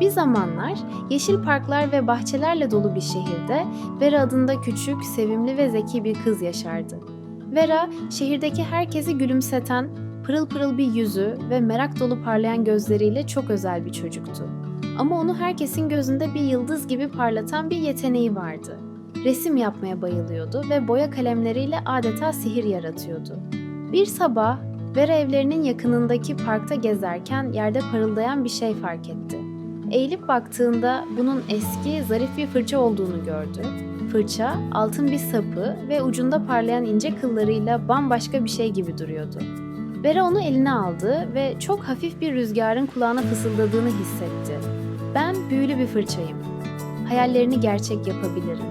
Bir zamanlar yeşil parklar ve bahçelerle dolu bir şehirde Vera adında küçük, sevimli ve zeki bir kız yaşardı. Vera, şehirdeki herkesi gülümseten, pırıl pırıl bir yüzü ve merak dolu parlayan gözleriyle çok özel bir çocuktu. Ama onu herkesin gözünde bir yıldız gibi parlatan bir yeteneği vardı. Resim yapmaya bayılıyordu ve boya kalemleriyle adeta sihir yaratıyordu. Bir sabah Vera evlerinin yakınındaki parkta gezerken yerde parıldayan bir şey fark etti. Eğilip baktığında bunun eski, zarif bir fırça olduğunu gördü. Fırça, altın bir sapı ve ucunda parlayan ince kıllarıyla bambaşka bir şey gibi duruyordu. Vera onu eline aldı ve çok hafif bir rüzgarın kulağına fısıldadığını hissetti. Ben büyülü bir fırçayım. Hayallerini gerçek yapabilirim.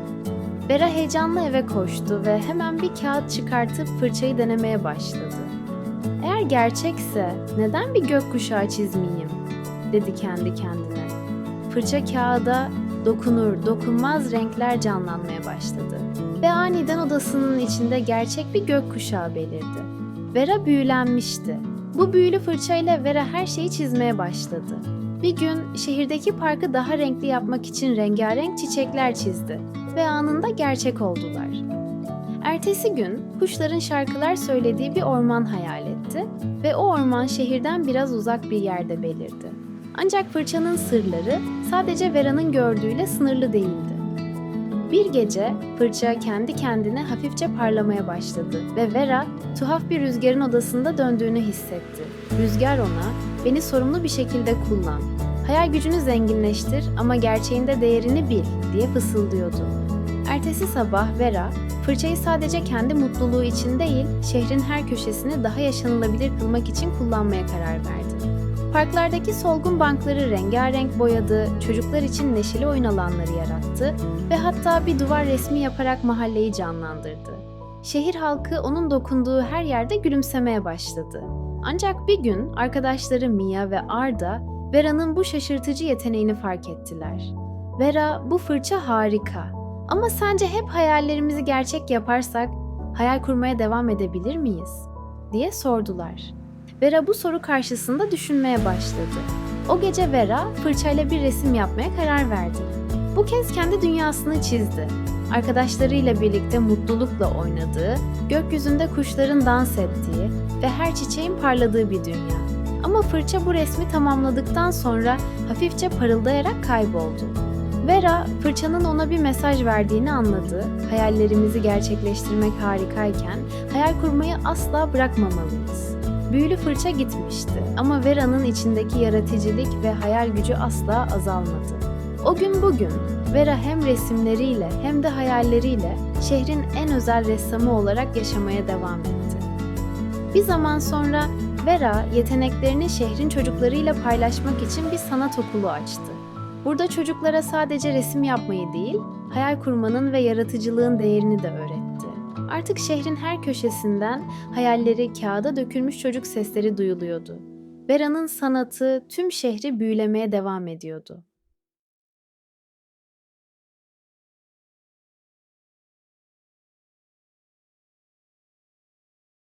Vera heyecanla eve koştu ve hemen bir kağıt çıkartıp fırçayı denemeye başladı. Eğer gerçekse neden bir gökkuşağı çizmeyeyim? Dedi kendi kendine. Fırça kağıda dokunur dokunmaz renkler canlanmaya başladı. Ve aniden odasının içinde gerçek bir gökkuşağı belirdi. Vera büyülenmişti. Bu büyülü fırçayla Vera her şeyi çizmeye başladı. Bir gün şehirdeki parkı daha renkli yapmak için rengarenk çiçekler çizdi ve anında gerçek oldular. Ertesi gün kuşların şarkılar söylediği bir orman hayal etti ve o orman şehirden biraz uzak bir yerde belirdi. Ancak fırçanın sırları sadece Vera'nın gördüğüyle sınırlı değildi. Bir gece fırça kendi kendine hafifçe parlamaya başladı ve Vera tuhaf bir rüzgarın odasında döndüğünü hissetti. Rüzgar ona, beni sorumlu bir şekilde kullan, hayal gücünü zenginleştir ama gerçeğinde değerini bil diye fısıldıyordu. Ertesi sabah Vera, fırçayı sadece kendi mutluluğu için değil, şehrin her köşesini daha yaşanılabilir kılmak için kullanmaya karar verdi. Parklardaki solgun bankları rengarenk boyadı, çocuklar için neşeli oyun alanları yarattı ve hatta bir duvar resmi yaparak mahalleyi canlandırdı. Şehir halkı onun dokunduğu her yerde gülümsemeye başladı. Ancak bir gün arkadaşları Mia ve Arda Vera'nın bu şaşırtıcı yeteneğini fark ettiler. Vera, bu fırça harika. Ama sence hep hayallerimizi gerçek yaparsak hayal kurmaya devam edebilir miyiz? diye sordular. Vera bu soru karşısında düşünmeye başladı. O gece Vera fırçayla bir resim yapmaya karar verdi. Bu kez kendi dünyasını çizdi. Arkadaşlarıyla birlikte mutlulukla oynadığı, gökyüzünde kuşların dans ettiği ve her çiçeğin parladığı bir dünya. Ama fırça bu resmi tamamladıktan sonra hafifçe parıldayarak kayboldu. Vera, fırçanın ona bir mesaj verdiğini anladı. Hayallerimizi gerçekleştirmek harikayken hayal kurmayı asla bırakmamalıyız. Büyülü fırça gitmişti ama Vera'nın içindeki yaratıcılık ve hayal gücü asla azalmadı. O gün bugün Vera hem resimleriyle hem de hayalleriyle şehrin en özel ressamı olarak yaşamaya devam etti. Bir zaman sonra Vera yeteneklerini şehrin çocuklarıyla paylaşmak için bir sanat okulu açtı. Burada çocuklara sadece resim yapmayı değil, hayal kurmanın ve yaratıcılığın değerini de öğretti. Artık şehrin her köşesinden hayalleri kağıda dökülmüş çocuk sesleri duyuluyordu. Vera'nın sanatı tüm şehri büyülemeye devam ediyordu.